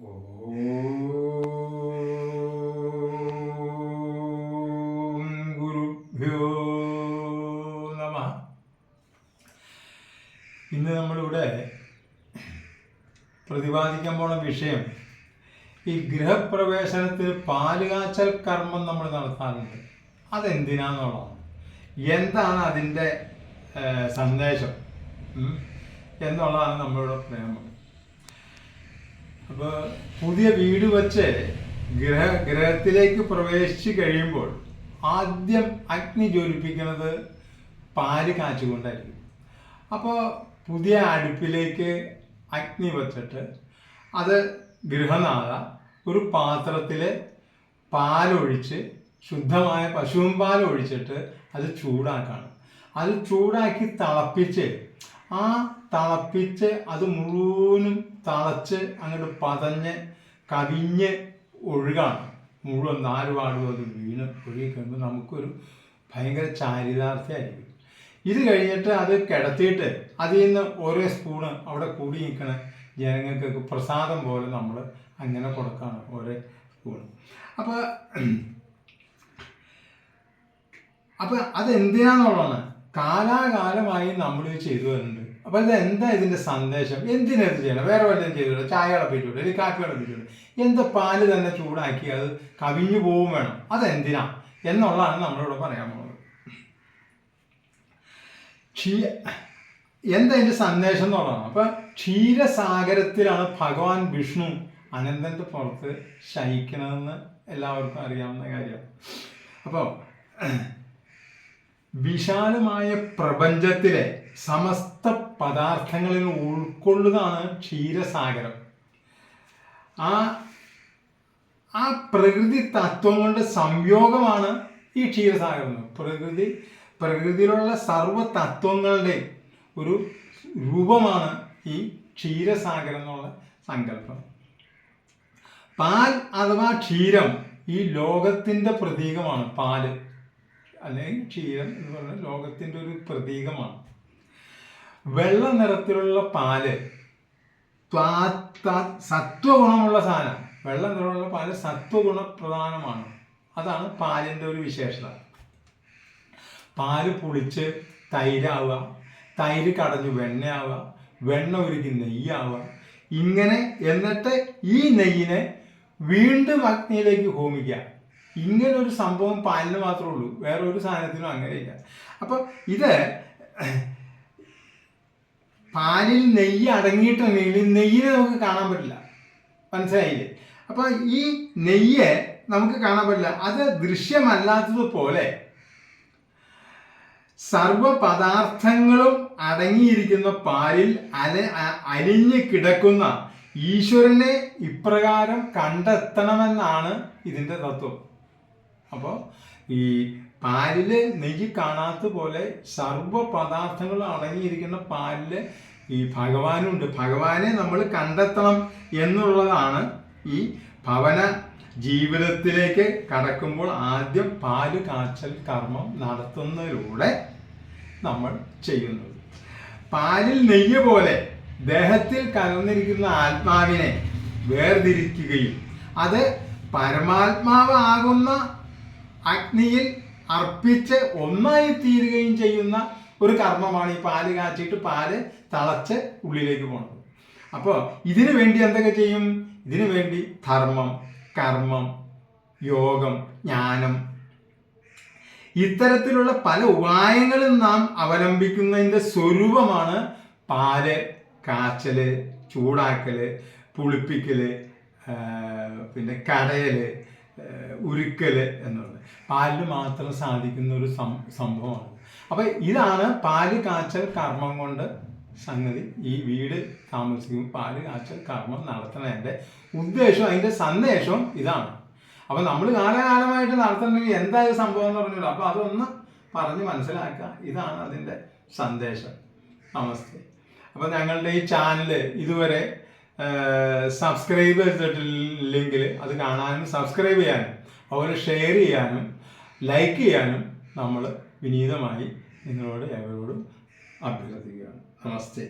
ഇന്ന് നമ്മളിവിടെ പ്രതിപാദിക്കാൻ പോണ വിഷയം ഈ ഗൃഹപ്രവേശനത്തിൽ പാലുകാച്ചൽ കർമ്മം നമ്മൾ നടത്താറുണ്ട്. അതെന്തിനാന്നുള്ളതാണ് എന്താണ് അതിന്റെ സന്ദേശം? എന്നുള്ളതാണ് നമ്മളുടെ പ്രേമം അപ്പോൾ പുതിയ വീട് വെച്ച് ഗ്രഹ ഗ്രഹത്തിലേക്ക് പ്രവേശിച്ച് കഴിയുമ്പോൾ ആദ്യം അഗ്നി ജ്വലിപ്പിക്കുന്നത് പാൽ കാച്ചുകൊണ്ടായിരിക്കും. അപ്പോൾ പുതിയ അടുപ്പിലേക്ക് അഗ്നി വച്ചിട്ട് അത് ഗൃഹനാഥ ഒരു പാത്രത്തിൽ പാലൊഴിച്ച് ശുദ്ധമായ പശുവും പാൽ ഒഴിച്ചിട്ട് അത് ചൂടാക്കാണ്. അത് ചൂടാക്കി തിളപ്പിച്ച് ആ തിളപ്പിച്ച് അത് മുഴുവനും തിളച്ച് അങ്ങോട്ട് പതഞ്ഞ് കവിഞ്ഞ് ഒഴുകാണ്. മുഴുവൻ നാല് പാടും അത് വീണ് ഒഴുകി നമുക്കൊരു ഭയങ്കര ചാരിതാർത്ഥ്യമായിരിക്കും ഇത് കഴിഞ്ഞിട്ട് അത് കിടത്തിയിട്ട് അതിൽ നിന്ന് ഓരോ സ്പൂണ് അവിടെ കൂടി നിൽക്കണ ജനങ്ങൾക്കൊക്കെ പ്രസാദം പോലെ നമ്മൾ അങ്ങനെ കൊടുക്കുകയാണ് ഓരോ സ്പൂണ്. അപ്പോൾ അപ്പൊ അതെന്തിനാന്നുള്ളതാണ്? കാലാകാലമായി നമ്മൾ ഇത് ചെയ്തു വരുന്നുണ്ട്. അപ്പൊ ഇത് എന്താ ഇതിന്റെ സന്ദേശം? എന്തിനാ ഇത് ചെയ്യണം? വേറെ വല്ലതും ചെയ്തുകൂടെ? ചായ തിളപ്പിച്ചുകൂടെ അല്ലെങ്കിൽ കാപ്പി തിളപ്പിച്ചുകൂടെ എന്താ പാൽ തന്നെ ചൂടാക്കി അത് കവിഞ്ഞു പോവും വേണം. അതെന്തിനാ? എന്നുള്ളതാണ് നമ്മളിവിടെ പറയാൻ പോകുന്നത്. ക്ഷീ എന്താ ഇതിന്റെ സന്ദേശം എന്നുള്ളതാണ്. അപ്പൊ ക്ഷീരസാഗരത്തിലാണ് ഭഗവാൻ വിഷ്ണു അനന്തന്റെ പുറത്ത് ശയിക്കണമെന്ന് എല്ലാവർക്കും അറിയാവുന്ന കാര്യമാണ് അപ്പോൾ വിശാലമായ പ്രപഞ്ചത്തിലെ സമസ്ത പദാർത്ഥങ്ങളിൽ ഉൾക്കൊള്ളുകയാണ് ക്ഷീരസാഗരം. ആ ആ പ്രകൃതി തത്വങ്ങളുടെ സംയോഗമാണ് ഈ ക്ഷീരസാഗരം പ്രകൃതി പ്രകൃതിയിലുള്ള സർവ തത്വങ്ങളുടെ ഒരു രൂപമാണ് ഈ ക്ഷീരസാഗരം എന്നുള്ള സങ്കല്പം. പാൽ അഥവാ ക്ഷീരം ഈ ലോകത്തിന്റെ പ്രതീകമാണ്. പാൽ. അല്ലെങ്കിൽ ക്ഷീരം എന്ന് പറയുന്നത് ലോകത്തിന്റെ ഒരു പ്രതീകമാണ്. വെള്ള നിറത്തിലുള്ള പാൽ ത്വാ- ത്വാ- സത്വഗുണമുള്ള സാധനം. വെള്ള നിറമുള്ള പാൽ സത്വഗുണ പ്രധാനമാണ് അതാണ് പാലിന്റെ ഒരു വിശേഷത. പാൽ പുളിച്ച് തൈരാവുക തൈര് കടഞ്ഞ് വെണ്ണയാവുക വെണ്ണ ഉരുക്കി നെയ്യാവുക. ഇങ്ങനെ എന്നിട്ട് ഈ നെയ്യിനെ വീണ്ടും അഗ്നിയിലേക്ക് ഹോമിക്കുക. ഇങ്ങനെ ഒരു സംഭവം പാലിന് മാത്രമേ ഉള്ളൂ. വേറെ ഒരു സാധനത്തിനും അങ്ങനെയില്ല അപ്പൊ ഇത് പാലിൽ നെയ്യ് അടങ്ങിയിട്ടുണ്ടെങ്കിൽ നെയ്യിനെ നമുക്ക് കാണാൻ പറ്റില്ല. മനസ്സിലായില്ലേ? അപ്പൊ ഈ നെയ്യ് നമുക്ക് കാണാൻ പറ്റില്ല. അത് ദൃശ്യമല്ലാത്തതുപോലെ സർവ പദാർത്ഥങ്ങളും അടങ്ങിയിരിക്കുന്ന പാലിൽ അല അലിഞ്ഞു കിടക്കുന്ന ഈശ്വരനെ ഇപ്രകാരം കണ്ടെത്തണമെന്നാണ് ഇതിന്റെ തത്വം. അപ്പോൾ ഈ പാലിൽ നെയ്യ് കാണാത്ത പോലെ സർവ പദാർത്ഥങ്ങൾ അടങ്ങിയിരിക്കുന്ന പാലിൽ ഈ ഭഗവാനുണ്ട്. ഭഗവാനെ നമ്മൾ കണ്ടെത്തണം എന്നുള്ളതാണ് ഈ ഭവന ജീവിതത്തിലേക്ക് കടക്കുമ്പോൾ ആദ്യം പാൽ കാച്ചൽ കർമ്മം നടത്തുന്നതിലൂടെ നമ്മൾ ചെയ്യുന്നത്. പാലിൽ നെയ്യ് പോലെ ദേഹത്തിൽ കലർന്നിരിക്കുന്ന ആത്മാവിനെ വേർതിരിക്കുകയും അത് പരമാത്മാവാകുന്ന അഗ്നിയിൽ അർപ്പിച്ച് ഒന്നായി തീരുകയും ചെയ്യുന്ന ഒരു കർമ്മമാണ് ഈ പാൽ കാച്ചിട്ട് പാൽ തളച്ച് ഉള്ളിലേക്ക് പോണത് അപ്പോൾ ഇതിനു വേണ്ടി എന്തൊക്കെ ചെയ്യും? ഇതിനു വേണ്ടി ധർമ്മം കർമ്മം യോഗം ജ്ഞാനം. ഇത്തരത്തിലുള്ള പല ഉപായങ്ങളും നാം അവലംബിക്കുന്നതിന്റെ സ്വരൂപമാണ് പാൽ കാച്ചൽ ചൂടാക്കൽ പുളിപ്പിക്കൽ പിന്നെ കടയൽ ആ, ഉരുക്കൽ എന്നുള്ളത്. പാലിൽ മാത്രം സാധിക്കുന്ന ഒരു സംഭവമാണ്. അപ്പം ഇതാണ് പാൽ കാച്ചൽ കർമ്മം കൊണ്ട് സംഗതി. ഈ വീട് താമസിക്കും പാൽ കാച്ചൽ കർമ്മം നടത്തണതിന്റെ ഉദ്ദേശവും അതിന്റെ സന്ദേശവും ഇതാണ്. അപ്പം നമ്മൾ കാലകാലമായിട്ട് നടത്തണമെങ്കിൽ എന്താ ഈ സംഭവം എന്ന് പറഞ്ഞല്ലോ അപ്പോൾ അതൊന്ന് പറഞ്ഞ് മനസ്സിലാക്കുക. ഇതാണ് അതിന്റെ സന്ദേശം. നമസ്തേ. അപ്പോൾ ഞങ്ങളുടെ ഈ ചാനൽ ഇതുവരെ സബ്സ്ക്രൈബ് ചെയ്തിട്ടില്ലെങ്കിൽ അത് കാണാനും സബ്സ്ക്രൈബ് ചെയ്യാനും അതുപോലെ ഷെയർ ചെയ്യാനും ലൈക്ക് ചെയ്യാനും നമ്മൾ വിനീതമായി നിങ്ങളോട് ഏവരോടും അഭ്യർത്ഥിക്കുകയാണ്. നമസ്തേ.